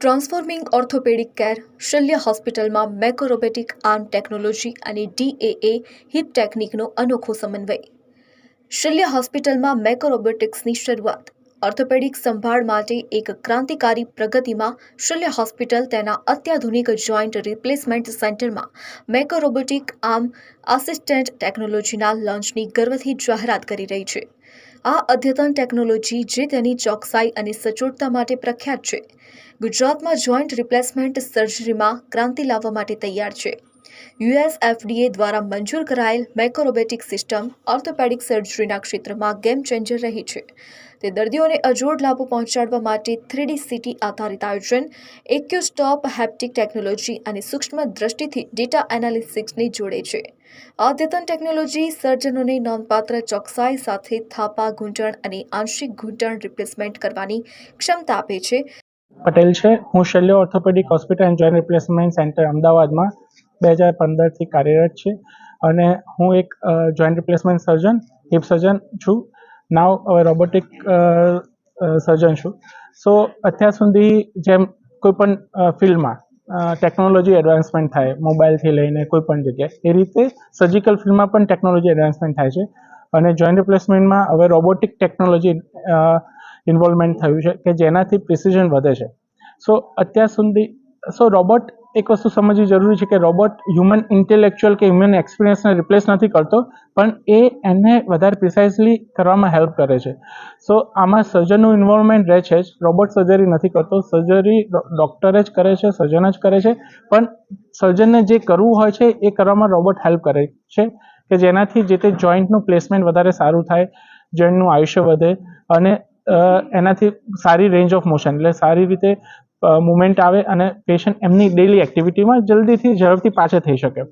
Transforming orthopaedic care Shalya હોસ્પિટલમાં મેકોરોબેટિક arm technology અને ડીએએ heap ટેકનિકનો અનોખો સમન્વય. શલ્ય હોસ્પિટલમાં મેકોરોબોટિક્સની શરૂઆત. ઓર્થોપેડિક સંભાળ માટે એક ક્રાંતિકારી પ્રગતિમાં શલ્ય હોસ્પિટલ તેના અત્યાધુનિક જોઈન્ટ રિપ્લેસમેન્ટ સેન્ટરમાં મેકોરોબોટિક આર્મ આસિસ્ટન્ટ ટેકનોલોજીના લોન્ચની ગર્વથી જાહેરાત કરી રહી છે. આ અદ્યતન ટેકનોલોજી જે તેની ચોકસાઈ અને સચોટતા માટે પ્રખ્યાત છે. ગુજરાતમાં જોઈન્ટ રિપ્લેસમેન્ટ સર્જરીમાં ક્રાંતિ લાવવા માટે તૈયાર છે. યુએસ એફડીએ દ્વારા મંજૂર કરાયેલ મેકોરોબેટિક સિસ્ટમ ઓર્થોપેડિક સર્જરીના ક્ષેત્રમાં ગેમ ચેન્જર રહી છે. તે દર્દીઓને અજોડ લાભો પહોંચાડવા માટે થ્રીડી સિટી આધારિત આયોજન, એક્યુસ્ટોપ, હેપ્ટિક ટેકનોલોજી અને સૂક્ષ્મ દ્રષ્ટિથી ડેટા એનાલિસિક્સને જોડે છે. અદ્યતન ટેકનોલોજી સર્જનોને નોંધપાત્ર ચોકસાઈ સાથે થાપા ઘૂંટણ અને આંશિક ઘૂંટણ રિપ્લેસમેન્ટ કરવાની ક્ષમતા આપે છે. પટેલ છે. હું Shalya orthopaedic hospital and joint replacement centre અમદાવાદમાં બે હજાર પંદરથી કાર્યરત છે. અને હું એક joint replacement surgeon hip surgeon છું. નાવ હવે રોબોટિક સર્જન છું. સો અત્યાર સુધી જેમ કોઈ પણ ફિલ્ડમાં ટેકનોલોજી એડવાન્સમેન્ટ થાય મોબાઈલથી લઈને કોઈ પણ જગ્યાએ, એ રીતે સર્જિકલ ફિલ્ડમાં પણ ટેકનોલોજી એડવાન્સમેન્ટ થાય છે. અને જોઈન્ટ રિપ્લેસમેન્ટમાં હવે રોબોટિક ટેકનોલોજી ઇન્વોલ્વમેન્ટ થયું છે, કે જેનાથી પ્રિસિઝન વધે છે. સો અત્યાર સુધી સો રોબોટ એક વસ્તુ સમજવી જરૂરી છે કે રોબોટ હ્યુમન ઇન્ટેલેક્ચ્યુઅલ કે હ્યુમન એક્સપિરિયન્સને રિપ્લેસ નથી કરતો, પણ એ એને વધારે પ્રિસાઇઝલી કરવામાં હેલ્પ કરે છે. સો આમાં સર્જનનું ઇન્વોલ્વમેન્ટ રહે છે જ. રોબોટ સર્જરી નથી કરતો. સર્જરી ડૉક્ટર જ કરે છે સર્જન જ કરે છે. પણ સર્જનને જે કરવું હોય છે, એ કરવામાં રોબોટ હેલ્પ કરે છે કે જેનાથી જે તે જોઈન્ટનું પ્લેસમેન્ટ વધારે સારું થાય જોઈન્ટનું આયુષ્ય વધે અને એનાથી સારી રેન્જ ઓફ મોશન એટલે સારી રીતે મુવમેન્ટ આવે અને પેશન્ટ એમની ડેલી એક્ટિવિટીમાં જલ્દીથી ઝડપથી પાછા થઈ શકે.